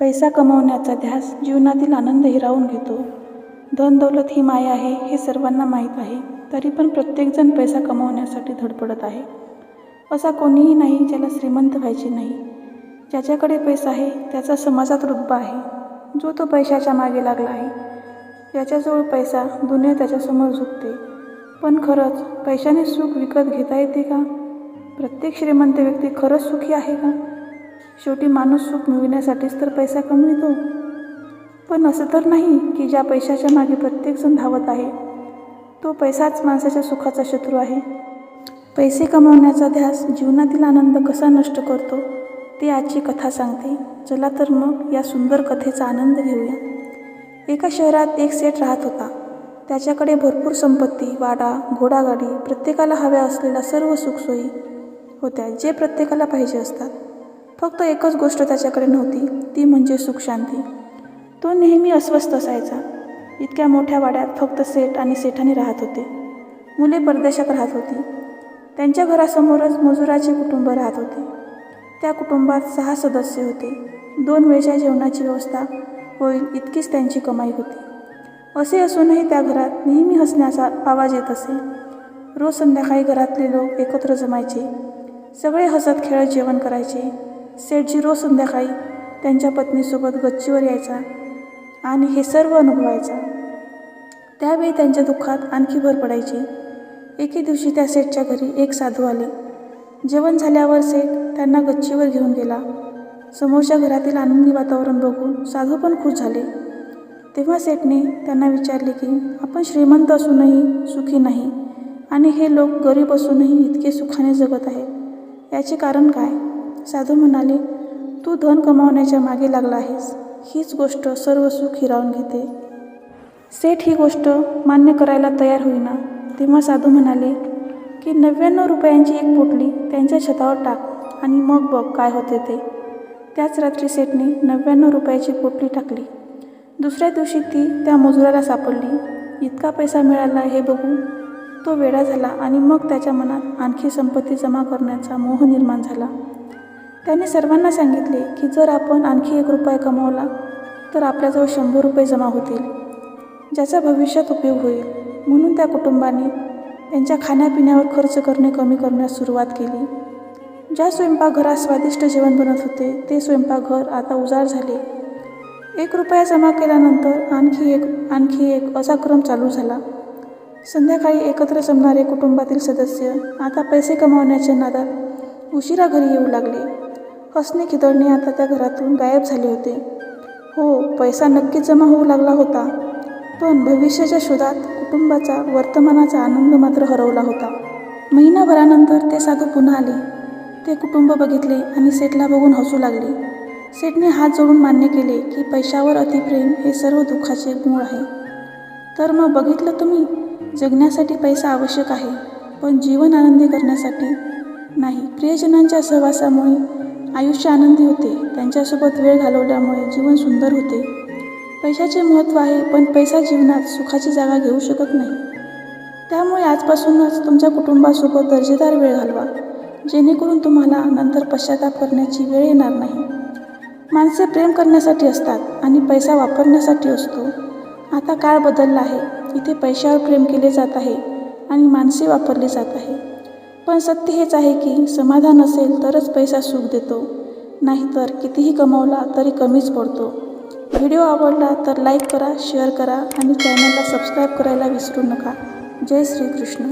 पैसा कमवण्याचा ध्यास जीवनातील आनंद हिरावून घेतो. धन दौलत ही माया आहे हे सर्वांना माहीत आहे तरी पण प्रत्येकजण पैसा कमवण्यासाठी धडपडत आहे. असा कोणीही नाही ज्याला श्रीमंत व्हायचे नाही. ज्याच्याकडे पैसा आहे त्याचा समाजात रुतबा आहे. जो तो पैशाच्या मागे लागला आहे. ज्याच्याजवळ पैसा दुनिया त्याच्यासमोर झुकते. पण खरंच पैशाने सुख विकत घेता येते का? प्रत्येक श्रीमंत व्यक्ती खरंच सुखी आहे का? शेवटी माणूस सुख मिळविण्यासाठीच तर पैसा कमवितो. पण असं तर नाही की ज्या पैशाच्या मागे प्रत्येकजण धावत आहे तो पैसाच माणसाच्या सुखाचा शत्रू आहे. पैसे कमवण्याचा ध्यास जीवनातील आनंद कसा नष्ट करतो ते आजची कथा सांगते. चला तर मग या सुंदर कथेचा आनंद घेऊया. एका शहरात एक सेठ राहत होता. त्याच्याकडे भरपूर संपत्ती वाडा घोडागाडी प्रत्येकाला हव्या असलेल्या सर्व सुखसोयी होत्या जे प्रत्येकाला पाहिजे असतात. फक्त एकच गोष्ट त्याच्याकडे नव्हती ती म्हणजे सुखशांती. तो नेहमी अस्वस्थ असायचा. इतक्या मोठ्या वाड्यात फक्त सेठ आणि सेठाने राहत होते. मुले परदेशात राहत होती. त्यांच्या घरासमोरच मजुराचे कुटुंब राहत होते. त्या कुटुंबात सहा सदस्य होते. दोन वेळच्या जेवणाची व्यवस्था होईल इतकीच त्यांची कमाई होती. असे असूनही त्या घरात नेहमी हसण्याचा आवाज येत असे. रोज संध्याकाळी घरातले लोक एकत्र जमायचे. सगळे हसत खेळत जेवण करायचे. सेठजी रोज संध्याकाळी त्यांच्या पत्नीसोबत गच्चीवर यायचा आणि हे सर्व अनुभवायचा. त्यावेळी त्यांच्या दुःखात आणखी भर पडायची. एके दिवशी त्या सेठच्या घरी एक साधू आले. जेवण झाल्यावर सेठ त्यांना गच्चीवर घेऊन गेला. समोरच्या घरातील आनंदी वातावरण बघून साधू पण खुश झाले. तेव्हा सेठने त्यांना विचारले की आपण श्रीमंत असूनही सुखी नाही आणि हे लोक गरीब असूनही इतके सुखाने जगत आहेत. याचे कारण काय? साधू म्हणाले तू धन कमावण्याच्या मागे लागला आहेस. हीच गोष्ट सर्व सुख हिरावून घेते. सेठ ही गोष्ट मान्य करायला तयार होईना. तेव्हा साधू म्हणाले की नव्याण्णव रुपयांची एक पोटली त्यांच्या छतावर टाक आणि मग बघ काय होते ते. त्याच रात्री सेठने नव्याण्णव रुपयाची पोटली टाकली. दुसऱ्या दिवशी ती त्या मजुराला सापडली. इतका पैसा मिळाला हे बघून तो वेडा झाला आणि मग त्याच्या मनात आणखी संपत्ती जमा करण्याचा मोह निर्माण झाला. त्याने सर्वांना सांगितले की जर आपण आणखी एक रुपया कमावला तर आपल्याजवळ शंभर रुपये जमा होतील ज्याचा भविष्यात उपयोग होईल. म्हणून त्या कुटुंबाने त्यांच्या खाण्यापिण्यावर खर्च करणे कमी करण्यास सुरुवात केली. ज्या स्वयंपाकघरात स्वादिष्ट जेवण बनत होते ते स्वयंपाकघर आता उजाड झाले. एक रुपया जमा केल्यानंतर आणखी एक आणखी एक असा क्रम चालू झाला. संध्याकाळी एकत्र जमणारे कुटुंबातील सदस्य आता पैसे कमावण्याच्या नादात उशिरा घरी येऊ लागले. हसणे खिदळणे आता त्या घरातून गायब झाले होते. हो पैसा नक्कीच जमा होऊ लागला होता. पण भविष्याच्या शोधात कुटुंबाचा वर्तमानाचा आनंद मात्र हरवला होता. महिनाभरानंतर ते साधू पुन्हा आले. ते कुटुंब बघितले आणि सेठला बघून हसू लागले. सेठने हात जोडून मान्य केले की पैशावर अतिप्रेम हे सर्व दुःखाचे मूळ आहे. तर मग बघितलं तुम्ही जगण्यासाठी पैसा आवश्यक आहे पण जीवन आनंदी करण्यासाठी नाही. प्रियजनांच्या सहवासामुळे आयुष्य आनंदी होते. त्यांच्यासोबत वेळ घालवल्यामुळे जीवन सुंदर होते. पैशाचे महत्त्व आहे पण पैसा जीवनात सुखाची जागा घेऊ शकत नाही. त्यामुळे आजपासूनच तुमच्या कुटुंबासोबत दर्जेदार वेळ घालवा. जेणेकरून तुम्हाला नंतर पश्चाताप करण्याची वेळ येणार नाही. माणसे प्रेम करण्यासाठी असतात आणि पैसा वापरण्यासाठी असतो. आता काळ बदलला आहे. इथे पैशावर प्रेम केले जात आहे आणि माणसे वापरली जात आहे. पण सत्य हेच आहे की समाधान असेल तरच पैसा सुख देतो. नाहीतर कितीही कमवला तरी कमीच पडतो. व्हिडिओ आवडला तर लाईक करा शेअर करा आणि चॅनलला सबस्क्राईब करायला विसरू नका. जय श्रीकृष्ण.